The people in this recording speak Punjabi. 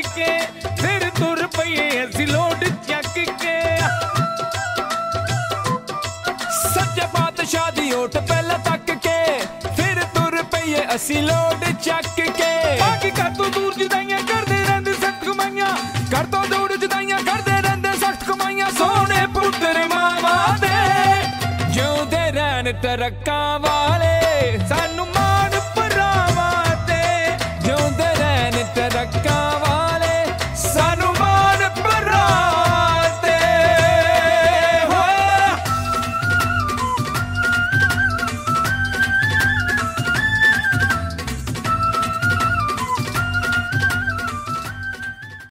ਚੱਕ ਕੇ, ਫਿਰ ਤੁਰ ਪਈਏ ਅਸੀਂ ਲੋਡ ਚੱਕ ਕੇ। ਸੱਚੇ ਬਾਦਸ਼ਾਹ ਦੀ ਓਟ ਪਹਿਲਾਂ ਤੱਕ ਕੇ, ਫਿਰ ਤੁਰ ਪਈਏ ਅਸੀਂ ਲੋਡ ਚੱਕ ਕੇ। ਬਾਕੀ ਕਰ ਤੋਂ ਦੂਰ ਜਦਾਈਆਂ ਕਰਦੇ ਰਹਿੰਦੇ ਸਖਤ ਕਮਾਈਆਂ ਕਰ ਤੋਂ ਦੂਰ ਜਦਾਈਆਂ ਕਰਦੇ ਰਹਿੰਦੇ ਸਖਤ ਕਮਾਈਆਂ, ਸੋਹਣੇ ਪੁੱਤਰ ਮਾਵਾ ਦੇ, ਜਿਉਂਦੇ ਰਹਿਣ ਤਰੱਕਾਂ ਵਾਲੇ, ਸਾਨੂੰ